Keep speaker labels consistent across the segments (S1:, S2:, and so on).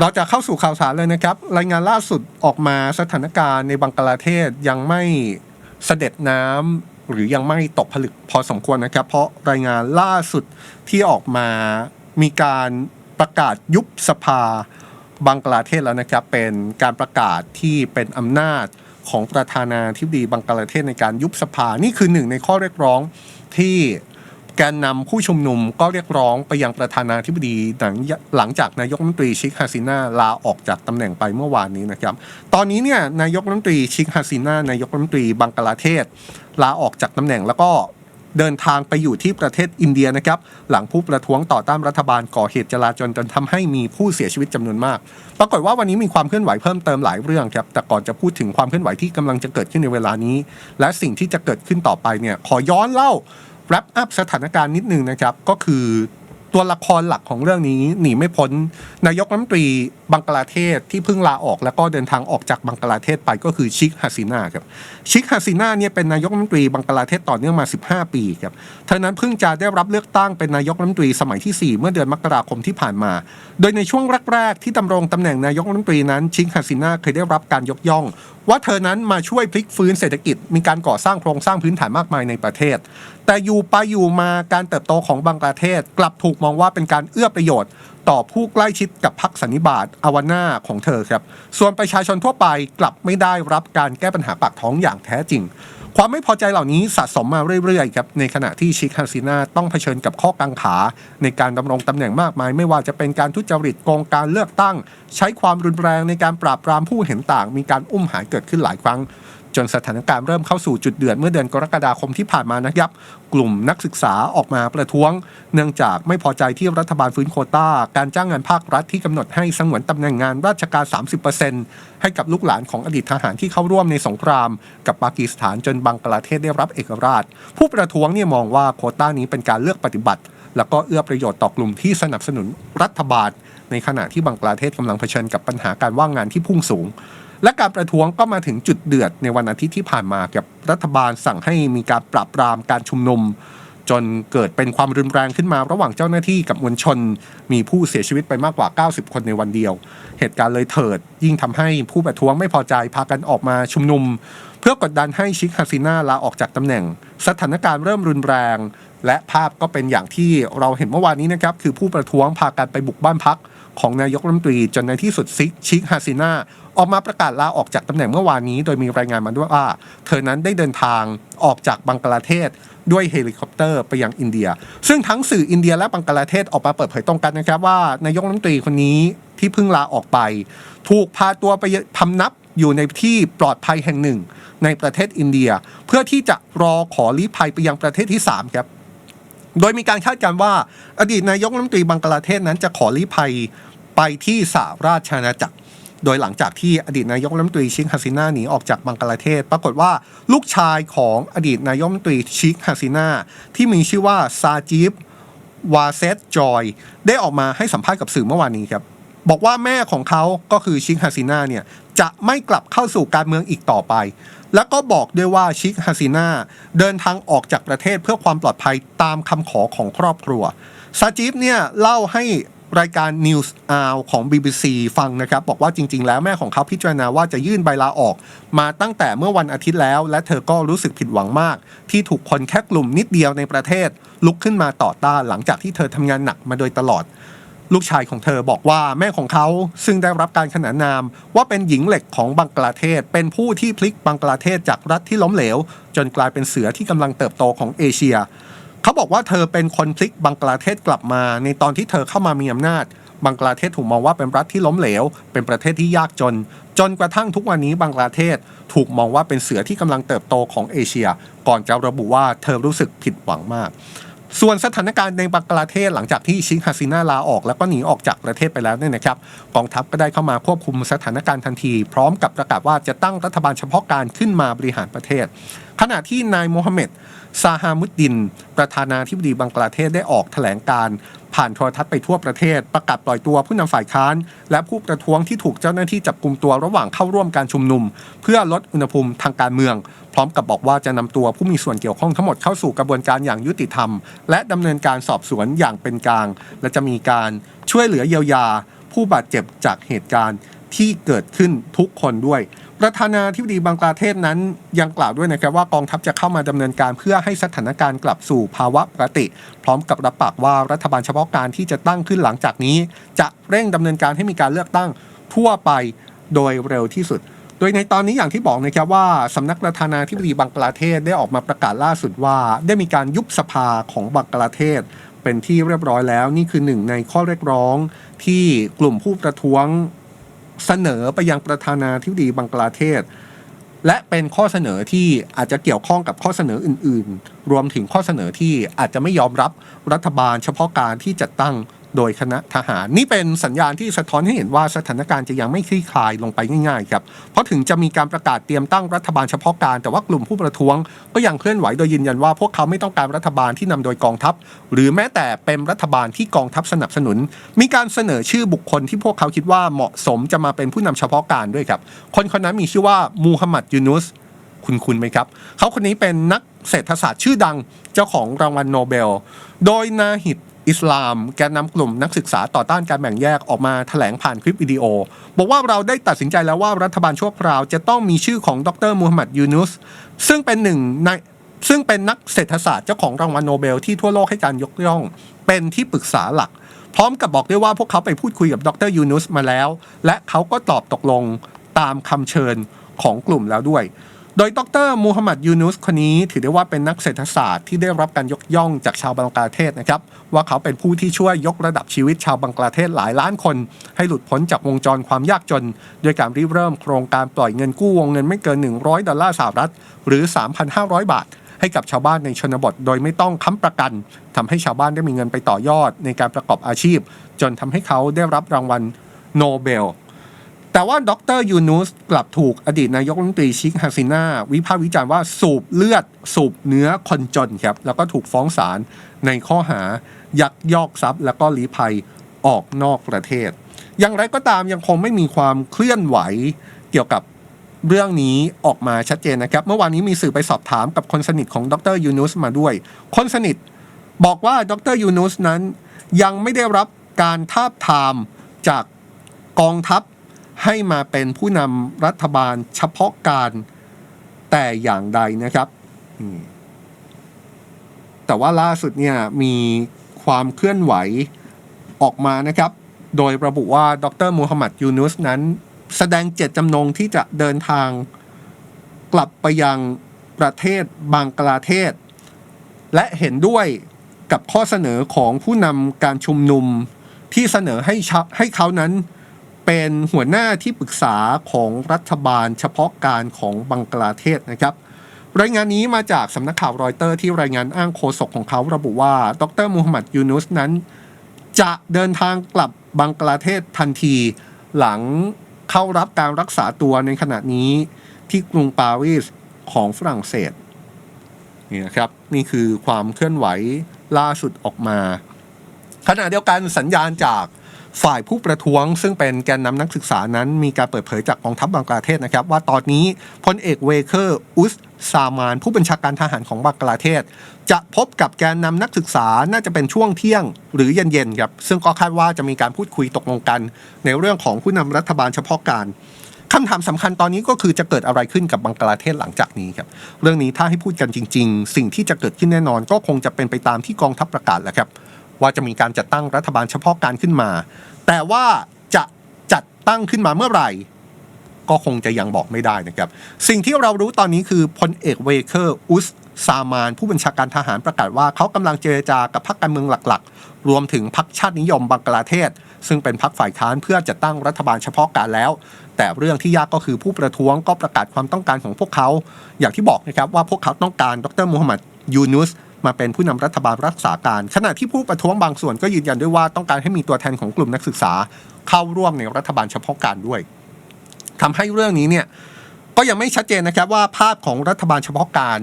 S1: เราจะเข้าสู่ข่าวสารเลยนะครับ รายงานล่าสุดออกมาสถานการณ์ในบังกลาเทศยังไม่เสด็จน้ำหรือยังไม่ตกผลึกพอสมควรนะครับ เพราะรายงานล่าสุดที่ออกมามีการประกาศยุบสภาบังกลาเทศแล้วนะครับเป็นการประกาศที่เป็นอำนาจของประธานาธิบดีบังกลาเทศในการยุบสภานี่คือหนึ่งในข้อเรียกร้องที่ แกนนำผู้ชุมนุมก็เรียกร้องไปยังประธานาธิบดีหลังหลังจากนายกรัฐมนตรีชิคฮาซินาลาออกจากตำแหน่งไปเมื่อวานนี้นะครับ ตอนนี้เนี่ยนายกรัฐมนตรีชิคฮาซินานายกรัฐมนตรีบังกลาเทศ ลาออกจากตำแหน่งแล้วก็เดินทางไปอยู่ที่ประเทศอินเดียนะครับ หลังผู้ประท้วงต่อต้านรัฐบาลก่อเหตุจลาจลจนทำให้มีผู้เสียชีวิตจำนวนมาก ปรากฏว่าวันนี้มีความเคลื่อนไหวเพิ่มเติมหลายเรื่องครับแต่ก่อนจะพูดถึงความเคลื่อนไหวที่กำลังจะเกิดขึ้นในเวลานี้ และสิ่งที่จะเกิดขึ้นต่อไปเนี่ยขอย้อนเล่า wrap up สถานการณ์นิดนึงนะครับ ก็คือตัวละครหลักของเรื่องนี้หนีไม่พ้น นายกรัฐมนตรีบังกลาเทศที่เพิ่งลาออก แล้วก็เดินทางออกจากบังกลาเทศไปก็คือชิคฮาซินาครับชิคฮาซินาเนี่ยเป็นนายกรัฐมนตรีบังกลาเทศต่อเนื่องมา 15 ปีครับเธอนั้นเพิ่งจะได้รับเลือกตั้งเป็นนายกรัฐมนตรีสมัยที่ 4 เมื่อเดือนมกราคมที่ผ่านมา โดยในช่วงแรก ๆ ที่ดำรงตำแหน่งนายกรัฐมนตรีนั้นชิคฮาซินาเคยได้รับการยกย่องว่าเธอนั้นมาช่วยพลิกฟื้นเศรษฐกิจ มีการก่อสร้างโครงสร้างพื้นฐานมากมายในประเทศแต่อยู่ไปอยู่มาการเติบโตของบังกลาเทศกลับถูกมองว่าเป็นการเอื้อประโยชน์ ต่อผู้ใกล้ชิดกับพรรคสันนิบาตอวาน่าของเธอครับ ส่วนประชาชนทั่วไปกลับไม่ได้รับการแก้ปัญหาปากท้องอย่างแท้จริง ความไม่พอใจเหล่านี้สะสมมาเรื่อยๆครับในขณะที่ชิคฮาซินาต้องเผชิญกับข้อกังขา ในการดำรงตำแหน่งมากมาย ไม่ว่าจะเป็นการทุจริตโกงการเลือกตั้ง ใช้ความรุนแรงในการปราบปรามผู้เห็นต่าง มีการอุ้มหายเกิดขึ้นหลายครั้ง จนสถานการณ์เริ่มเข้าสู่จุดเดือดเมื่อเดือนกรกฎาคมที่ผ่านมานะครับ กลุ่มนักศึกษาออกมาประท้วง เนื่องจากไม่พอใจที่รัฐบาลฟื้นโคต้า การจ้างงานภาครัฐที่กำหนดให้สงวนตำแหน่งงานราชการ 30%ให้กับลูกหลานของอดีตทหารที่เข้าร่วมในสงคราม กับปากีสถานจนบังกลาเทศได้รับเอกราช ผู้ประท้วงเนี่ยมองว่าโคต้านี้เป็นการเลือกปฏิบัติ แล้วก็เอื้อประโยชน์ต่อกลุ่มที่สนับสนุนรัฐบาล ในขณะที่บังกลาเทศกำลังเผชิญกับปัญหาการว่างงานที่พุ่งสูง และการประท้วงก็มาถึงจุดเดือดในวันอาทิตย์ที่ผ่านมากับรัฐบาลสั่งให้มีการปราบปรามการชุมนุม จนเกิดเป็นความรุนแรงขึ้นมาระหว่างเจ้าหน้าที่กับมวลชน มีผู้เสียชีวิตไปมากกว่า 90 คนในวันเดียว เหตุการณ์เลยเถิด ยิ่งทำให้ผู้ประท้วงไม่พอใจพากันออกมาชุมนุม เพื่อกดดันให้ชิคฮาซินาลาออกจากตำแหน่ง สถานการณ์เริ่มรุนแรง และภาพก็เป็นอย่างที่เราเห็นเมื่อวานนี้นะครับคือผู้ประท้วงพากันไปบุกบ้านพักของนายกรัฐมนตรีจนในที่สุดซิกชิคฮาซินา ออกมาประกาศลาออกจากตำแหน่งเมื่อวานนี้ โดยมีรายงานมาด้วยว่า เธอนั้นได้เดินทางออกจากบังกลาเทศด้วยเฮลิคอปเตอร์ไปยังอินเดีย ซึ่งทั้งสื่ออินเดียและบังกลาเทศออกมาเปิดเผยตรงกันนะครับว่านายกรัฐมนตรีคนนี้ที่เพิ่งลาออกไป ถูกพาตัวไปพำนับอยู่ในที่ปลอดภัยแห่งหนึ่ง ในประเทศอินเดีย เพื่อที่จะรอขอลี้ภัยไปยังประเทศที่สามครับ โดยมีการคาดการณ์ว่า อดีตนายกรัฐมนตรีบังกลาเทศนั้นจะขอลี้ภัยไปที่สหราชอาณาจักร โดยหลังจากที่อดีตนายกรัฐมนตรีชิคฮาซินาหนีออกจากบังกลาเทศ ปรากฏว่าลูกชายของอดีตนายกรัฐมนตรีชิคฮาซินาที่มีชื่อว่าซาจิบวาเซตจอย ได้ออกมาให้สัมภาษณ์กับสื่อเมื่อวานนี้ครับ บอกว่าแม่ของเขาก็คือชิคฮาซินาเนี่ยจะไม่กลับเข้าสู่การเมืองอีกต่อไป แล้วก็บอกด้วยว่าชิคฮาซินาเดินทางออกจากประเทศเพื่อความปลอดภัยตามคำขอของครอบครัวซาจิบเนี่ยเล่าให้ รายการ News Hour ของ BBC ฟังนะครับ บอกว่าจริง ๆ แล้วแม่ของเขาพิจารณาว่าจะยื่นใบลาออก มาตั้งแต่เมื่อวันอาทิตย์แล้ว และเธอก็รู้สึกผิดหวังมาก ที่ถูกคนแค่กลุ่มนิดเดียวในประเทศ ลุกขึ้นมาต่อต้านหลังจากที่เธอทำงานหนักมาโดยตลอด ลูกชายของเธอบอกว่าแม่ของเขาซึ่งได้รับการขนานนาม ว่าเป็นหญิงเหล็กของบังกลาเทศ เป็นผู้ที่พลิกบังกลาเทศจากรัฐที่ล้มเหลว จนกลายเป็นเสือที่กำลังเติบโตของเอเชีย เขาบอกว่าเธอเป็นคนพลิกบังกลาเทศกลับมา ในตอนที่เธอเข้ามามีอำนาจ บังกลาเทศถูกมองว่าเป็นรัฐที่ล้มเหลว เป็นประเทศที่ยากจน จนกระทั่งทุกวันนี้บังกลาเทศถูกมองว่าเป็นเสือที่กำลังเติบโตของเอเชีย ก่อนจะระบุว่าเธอรู้สึกผิดหวังมากส่วนสถานการณ์ในบังกลาเทศหลังจากที่ชิคฮาซินาลาออก แล้วก็หนีออกจากประเทศไปแล้วเนี่ยนะครับกองทัพก็ได้เข้ามาควบคุมสถานการณ์ทันที พร้อมกับประกาศว่าจะตั้งรัฐบาลเฉพาะการขึ้นมาบริหารประเทศ ขณะที่นายโมฮัมเหม็ดซาฮามุดดิน ประธานาธิบดีบังกลาเทศได้ออกแถลงการ์ผ่านโทรทัศน์ไปทั่วประเทศ ประกาศปล่อยตัวผู้นำฝ่ายค้าน และผู้ประท้วงที่ถูกเจ้าหน้าที่จับกลุ่มตัวระหว่างเข้าร่วมการชุมนุม เพื่อลดอุณหภูมิทางการเมือง พร้อมกับบอกว่าจะนำตัวผู้มีส่วนเกี่ยวข้องทั้งหมดเข้าสู่กระบวนการอย่างยุติธรรม และดำเนินการสอบสวนอย่างเป็นกลาง และจะมีการช่วยเหลือเยียวยา ผู้บาดเจ็บจากเหตุการณ์ที่เกิดขึ้นทุกคนด้วย ประธานาธิบดีบังกลาเทศนั้นยังกล่าวด้วยนะครับว่ากองทัพจะเข้ามาดำเนินการเพื่อให้สถานการณ์กลับสู่ภาวะปกติ พร้อมกับรับปากว่ารัฐบาลเฉพาะการที่จะตั้งขึ้นหลังจากนี้ จะเร่งดำเนินการให้มีการเลือกตั้งทั่วไปโดยเร็วที่สุด โดยในตอนนี้อย่างที่บอกนะครับว่าสำนักประธานาธิบดีบังกลาเทศได้ออกมาประกาศล่าสุดว่า ได้มีการยุบสภาของบังกลาเทศเป็นที่เรียบร้อยแล้ว นี่คือหนึ่งในข้อเรียกร้องที่กลุ่มผู้ประท้วง เสนอไปยังประธานาธิบดีบังกลาเทศ และเป็นข้อเสนอที่อาจจะเกี่ยวข้องกับข้อเสนออื่น ๆ รวมถึงข้อเสนอที่อาจจะไม่ยอมรับรัฐบาลเฉพาะการที่จัดตั้ง โดยคณะทหาร นี่เป็นสัญญาณที่สะท้อนให้เห็นว่าสถานการณ์จะยังไม่คลี่คลายลงไปง่ายๆครับเพราะถึงจะมีการประกาศเตรียมตั้งรัฐบาลเฉพาะการ แต่ว่ากลุ่มผู้ประท้วง ก็ยังเคลื่อนไหวโดยยืนยันว่าพวกเขาไม่ต้องการรัฐบาลที่นำโดยกองทัพ หรือแม้แต่เป็นรัฐบาลที่กองทัพสนับสนุน มีการเสนอชื่อบุคคลที่พวกเขาคิดว่าเหมาะสมจะมาเป็นผู้นำเฉพาะการด้วยครับ คนคนนั้นมีชื่อว่ามูฮัมหมัดยูนุสคุณคุณไหมครับ เขาคนนี้เป็นนักเศรษฐศาสตร์ชื่อดังเจ้าของรางวัลโนเบล โดยนาฮิด อิสลาม แกนนำกลุ่มนักศึกษาต่อต้านการแบ่งแยกออกมาแถลงผ่านคลิปวิดีโอ บอกว่าเราได้ตัดสินใจแล้วว่ารัฐบาลชั่วคราวจะต้องมีชื่อของดรมูฮัมหมัดยูนุสซึ่งเป็นหนึ่งในซึ่งเป็นนักเศรษฐศาสตร์เจ้าของรางวัลโนเบลที่ทั่วโลกให้การยกย่อง เป็นที่ปรึกษาหลัก พร้อมกับบอกด้วยว่าพวกเขาไปพูดคุยกับดรยูนุสมาแล้ว และเขาก็ตอบตกลงตามคำเชิญของกลุ่มแล้วด้วย โดยดรมูฮัมหมัดยูนุสคนนี้ถือได้ว่าเป็นนักเศรษฐศาสตร์ที่ได้รับการยกย่องจากชาวบังกลาเทศนะครับ ว่าเขาเป็นผู้ที่ช่วยยกระดับชีวิตชาวบังกลาเทศหลายล้านคน ให้หลุดพ้นจากวงจรความยากจน โดยการริเริ่มโครงการปล่อยเงินกู้วงเงินไม่เกิน 100 ดอลลาร์สหรัฐ หรือ 3,500 บาท ให้กับชาวบ้านในชนบท โดยไม่ต้องค้ำประกันทำให้ชาวบ้านได้มีเงินไปต่อยอดในการประกอบอาชีพ จนทำให้เขาได้รับรางวัลโนเบล แต่ว่าดรยูนุสกลับถูกอดีตนายกรัฐมนตรีชิคฮาซินาวิพากษ์วิจารณ์ว่าสูบเลือดสูบเนื้อคนจนครับ แล้วก็ถูกฟ้องศาลในข้อหายักยอกทรัพย์ แล้วก็ลี้ภัยออกนอกประเทศ อย่างไรก็ตามยังคงไม่มีความเคลื่อนไหวเกี่ยวกับเรื่องนี้ออกมาชัดเจนนะครับ เมื่อวานนี้มีสื่อไปสอบถามกับคนสนิทของดรยูนุสมาด้วย คนสนิทบอกว่าดรยูนุสนั้นยังไม่ได้รับการทาบทามจากกองทัพ ให้มาเป็นผู้นำรัฐบาลเฉพาะการแต่อย่างใดนะครับ แต่ว่าล่าสุดเนี่ยมีความเคลื่อนไหวออกมานะครับ โดยระบุว่าดรมูฮัมหมัดยูนุสนั้น แสดงเจตจำนงที่จะเดินทางกลับไปยังประเทศบังกลาเทศ และเห็นด้วยกับข้อเสนอของผู้นำการชุมนุมที่เสนอให้ชะให้เขานั้น เป็นหัวหน้าที่ปรึกษาของรัฐบาลเฉพาะการของบังกลาเทศนะครับรายงานนี้มาจากสำนักข่าวรอยเตอร์ที่รายงานอ้างโฆษกของเขาระบุว่า ดรมูฮัมหมัดยูนุสนั้น จะเดินทางกลับบังกลาเทศทันทีหลังเข้ารับการรักษาตัวในขณะนี้ที่กรุงปารีสของฝรั่งเศสนี่นะครับนี่คือความเคลื่อนไหวล่าสุดออกมา ขณะเดียวกันสัญญาณจาก ฝ่ายผู้ประท้วง ซึ่งเป็นแกนนำนักศึกษานั้น มีการเปิดเผยจากกองทัพบังกลาเทศนะครับ ว่าตอนนี้พลเอกเวเคอร์อุสซามาน ผู้บัญชาการทหารของบังกลาเทศ จะพบกับแกนนำนักศึกษาน่าจะเป็นช่วงเที่ยงหรือเย็นๆครับซึ่งก็คาดว่าจะมีการพูดคุยตกลงกัน ในเรื่องของผู้นำรัฐบาลเฉพาะการคำถามสำคัญตอนนี้ก็คือจะเกิดอะไรขึ้นกับบังกลาเทศหลังจากนี้ครับ เรื่องนี้ถ้าให้พูดกันจริง ๆ สิ่งที่จะเกิดขึ้นแน่นอนก็คงจะเป็นไปตามที่กองทัพประกาศแหละครับ ว่าจะมีการจัดตั้งรัฐบาลเฉพาะการขึ้นมา แต่ว่าจะจัดตั้งขึ้นมาเมื่อไหร่ ก็คงจะยังบอกไม่ได้นะครับ สิ่งที่เรารู้ตอนนี้คือพลเอกเวเคอร์อุสซามานผู้บัญชาการทหารประกาศว่าเขากำลังเจรจากับพรรคการเมืองหลักๆ รวมถึงพรรคชาตินิยมบังกลาเทศ ซึ่งเป็นพรรคฝ่ายค้านเพื่อจะตั้งรัฐบาลเฉพาะการแล้ว แต่เรื่องที่ยากก็คือผู้ประท้วงก็ประกาศความต้องการของพวกเขา อย่างที่บอกนะครับว่าพวกเขาต้องการดรมูฮัมหมัดยูนุส มาเป็นผู้นำรัฐบาลรักษาการ ขณะที่ผู้ประท้วงบางส่วนก็ยืนยันด้วยว่าต้องการให้มีตัวแทนของกลุ่มนักศึกษา เข้าร่วมในรัฐบาลเฉพาะการด้วยทำให้เรื่องนี้เนี่ยก็ยังไม่ชัดเจนนะครับว่าภาพของรัฐบาลเฉพาะการ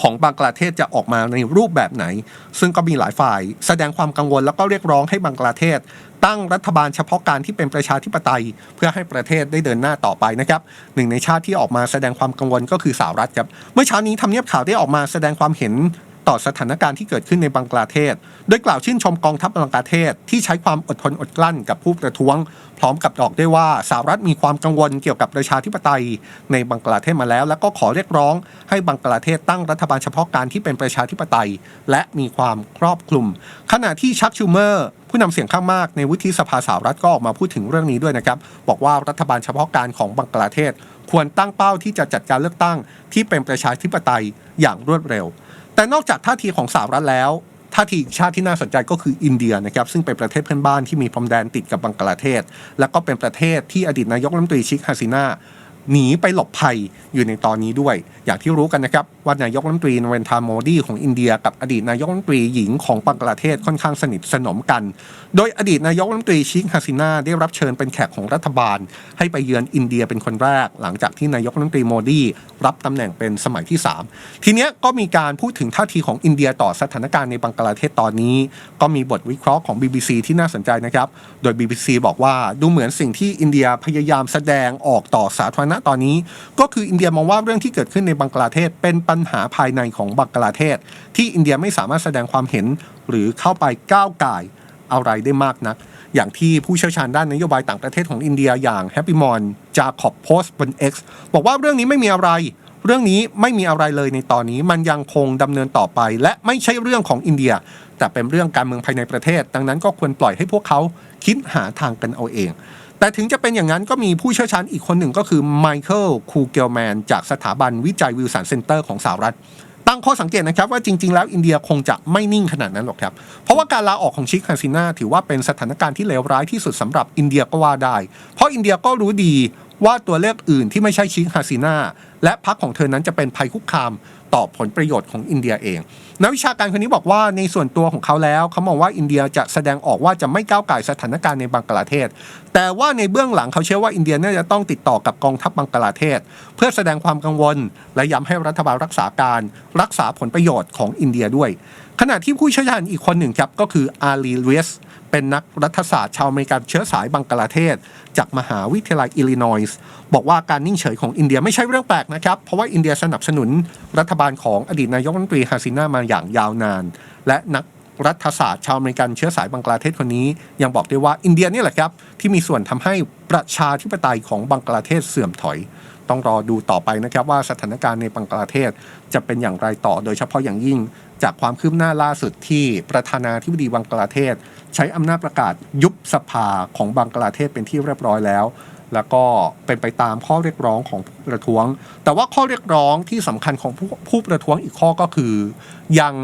S1: ของบังกลาเทศจะออกมาในรูปแบบไหน ซึ่งก็มีหลายฝ่าย แสดงความกังวลแล้วก็เรียกร้องให้บังกลาเทศ ตั้งรัฐบาลเฉพาะการที่เป็นประชาธิปไตย เพื่อให้ประเทศได้เดินหน้าต่อไปนะครับหนึ่งในชาติที่ออกมาแสดงความกังวลก็คือสหรัฐครับเมื่อเช้านี้ทำเนียบข่าวได้ออกมาแสดงความเห็น ต่อสถานการณ์ที่เกิดขึ้นในบังกลาเทศ โดยกล่าวชื่นชมกองทัพบังกลาเทศที่ใช้ความอดทนอดกลั้นกับผู้ประท้วง พร้อมกับบอกได้วยว่าสหรัฐมีความกังวลเกี่ยวกับประชาธิปไตย ในบังกลาเทศมาแล้ว และก็ขอเรียกร้อง ให้บังกลาเทศตั้งรัฐบาลเฉพาะการที่เป็นประชาธิปไตย และมีความครอบคลุม ขณะที่ชักชูเมอร์ผู้นำเสียงข้างมากในวุฒิสภาสหรัฐก็ออกมาพูดถึงเรื่องนี้ด้วยนะครับ บอกว่ารัฐบาลเฉพาะการของบังกลาเทศ ควรตั้งเป้าที่จะจัดการเลือกตั้งที่เป็นประชาธิปไตยอย่างรวดเร็ว แต่นอกจากท่าทีของสหรัฐแล้วท่าทีอีกชาติที่น่าสนใจก็คืออินเดียนะครับซึ่งเป็นประเทศเพื่อนบ้านที่มีพรมแดนติดกับบังกลาเทศ และก็เป็นประเทศที่อดีตนายกรัฐมนตรีชิคฮาซินาหนีไปหลบภัยอยู่ในตอนนี้ด้วย อย่างที่รู้กันนะครับว่านายกรัฐมนตรีนเรนทาโมดีของอินเดีย กับอดีตนายกรัฐมนตรีหญิงของบังกลาเทศค่อนข้างสนิทสนมกัน โดยอดีตนายกรัฐมนตรีชิคฮาซินาได้รับเชิญเป็นแขกของรัฐบาล ให้ไปเยือนอินเดียเป็นคนแรก หลังจากที่นายกรัฐมนตรีโมดีรับตำแหน่งเป็นสมัยที่ 3 ทีนี้ก็มีการพูดถึงท่าทีของอินเดียต่อสถานการณ์ในบังกลาเทศตอนนี้ ก็มีบทวิเคราะห์ของ BBC ที่น่าสนใจนะครับ โดย BBC บอกว่าดูเหมือนสิ่งที่อินเดียพยายามแสดงออกต่อสาธารณะตอนนี้ ก็คืออินเดียมองว่าเรื่องที่เกิดขึ้นในบังกลาเทศเป็นปัญหาภายในของบังกลาเทศ ที่อินเดียไม่สามารถแสดงความเห็นหรือเข้าไปก้าวไก่อะไรได้มากนัก อย่างที่ผู้เชี่ยวชาญด้านนโยบายต่างประเทศของอินเดียอย่างแฮปปี้มอนจาขอบโพสต์บน X บอกว่าเรื่องนี้ไม่มีอะไร เรื่องนี้ไม่มีอะไรเลยในตอนนี้มันยังคงดำเนินต่อไป และไม่ใช่เรื่องของอินเดีย แต่เป็นเรื่องการเมืองภายในประเทศ ดังนั้นก็ควรปล่อยให้พวกเขาคิดหาทางกันเอาเอง แต่ถึงจะเป็นอย่างนั้นก็มีผู้เชี่ยวชาญอีกคนหนึ่งก็คือไมเคิลคูเกลแมนจากสถาบันวิจัยวิลสันเซ็นเตอร์ของสหรัฐ ตั้งข้อสังเกตนะครับว่าจริง ๆ แล้วอินเดียคงจะไม่นิ่งขนาดนั้นหรอกครับ เพราะว่าการลาออกของชิคฮาซินาถือว่าเป็นสถานการณ์ที่เลวร้ายที่สุดสำหรับอินเดียก็ว่าได้ เพราะอินเดียก็รู้ดีว่าตัวเลือกอื่นที่ไม่ใช่ชิคฮาซินาและพรรคของเธอนั้นจะเป็นภัยคุกคาม ต่อผลประโยชน์ของอินเดียเองนักวิชาการคนนี้บอกว่าในส่วนตัวของเขาแล้ว เขามองว่าอินเดียจะแสดงออกว่าจะไม่ก้าวไก่สถานการณ์ในบังกลาเทศ แต่ว่าในเบื้องหลังเขาเชื่อว่าอินเดียน่าจะต้องติดต่อกับกองทัพบังกลาเทศ เพื่อแสดงความกังวล และย้ำให้รัฐบาลรักษาการรักษาผลประโยชน์ของอินเดียด้วย ขณะที่ผู้เชี่ยวชาญอีกคนหนึ่งครับก็คืออาลีเวสเเป็นนักรัฐศาสตร์ชาวอเมริกันเชื้อสายบังกลาเทศ จากมหาวิทยาลัยอิลลินอยส์บอกว่าการนิ่งเฉยของอินเดียไม่ใช่เรื่องแปลกนะครับ เพราะว่าอินเดียสนับสนุนรัฐบาลของอดีตนายกรัฐมนตรีฮาซินามาอย่างยาวนาน และนักรัฐศาสตร์ชาวอเมริกันเชื้อสายบังกลาเทศคนนี้ ยังบอกด้วยว่าอินเดียนี่แหละครับ ที่มีส่วนทำให้ประชาธิปไตยของบังกลาเทศเสื่อมถอย ต้องรอดูต่อไปนะครับว่าสถานการณ์ในบังกลาเทศจะเป็นอย่างไรต่อโดยเฉพาะอย่างยิ่ง จากความคืบหน้าล่าสุดที่ประธานาธิบดีบังกลาเทศ ใช้อำนาจประกาศยุบสภาของบังกลาเทศเป็นที่เรียบร้อยแล้ว แล้วก็เป็นไปตามข้อเรียกร้องของผู้ประท้วง แต่ว่าข้อเรียกร้องที่สำคัญของผู้ผู้ประท้วงอีกข้อก็คือ ยัง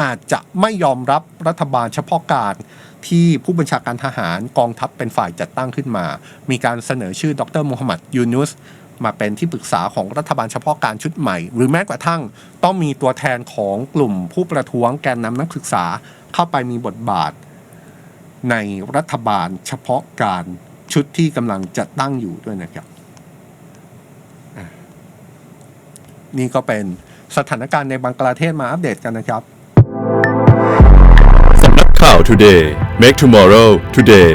S1: อาจจะไม่ยอมรับรัฐบาลเฉพาะการที่ผู้บัญชาการทหารกองทัพเป็นฝ่ายจัดตั้งขึ้นมา มีการเสนอชื่อดรมูฮัมหมัดยูนุส มาเป็นที่ปรึกษาของรัฐบาลเฉพาะการชุดใหม่ หรือแม้กระทั่งต้องมีตัวแทนของกลุ่มผู้ประท้วงแกนนำนักศึกษาเข้าไปมีบทบาท ในรัฐบาลเฉพาะการชุดที่กำลังจัดตั้งอยู่ด้วยนะครับ นี่ก็เป็นสถานการณ์ในบังกลาเทศมาอัปเดตกันนะครับ
S2: สำนักข่าว Today Make Tomorrow Today